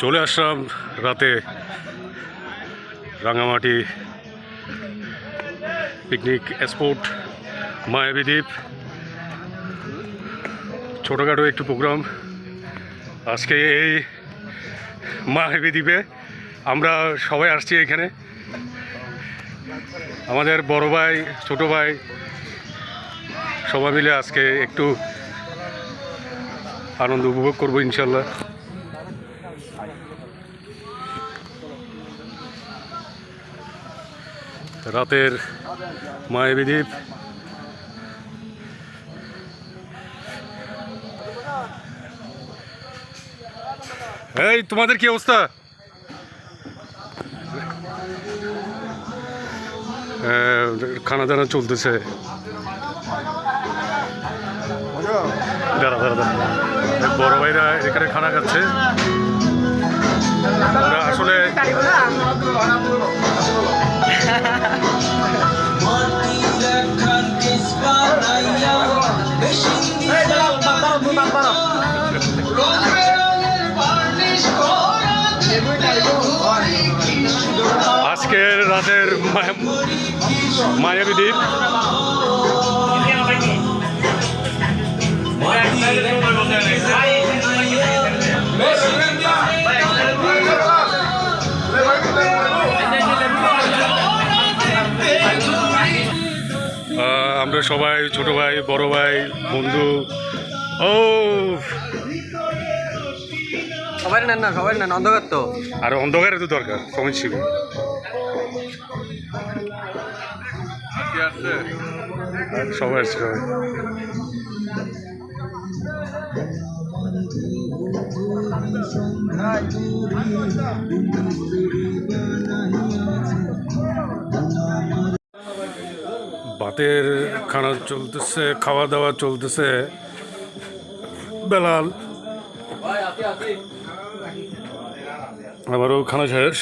চলে আসলাম রাতে Rangamati picnic spot মায়াবী দ্বীপ। ছোটোখাটো একটু প্রোগ্রাম। আজকে এই মায়াবী দ্বীপে আমরা সবাই আসছি এখানে। আমাদের বড় ভাই, ছোটো ভাই সবাই মিলে আজকে একটু আনন্দ উপভোগ করব ইনশাল্লাহ। রাতের মায়াবী দ্বীপ এই, তোমাদের কি অবস্থা? খানা দানা চলতেছে। দাঁড়া দাঁড়া দাঁড়া বড় ভাইরা এখানে খানা খাচ্ছে। মায়া- মায়াবী দ্বীপ। আমরা সবাই ছোট ভাই বড় ভাই বন্ধু ও সবাই নেন না সবাই নেন অন্ধকার তো। আর অন্ধকারে তো দরকার সময় ছিল। ভাতের খানা চলতেছে খাওয়া দাওয়া চলতেছে। বেলাল। আবারও খানা শেষ।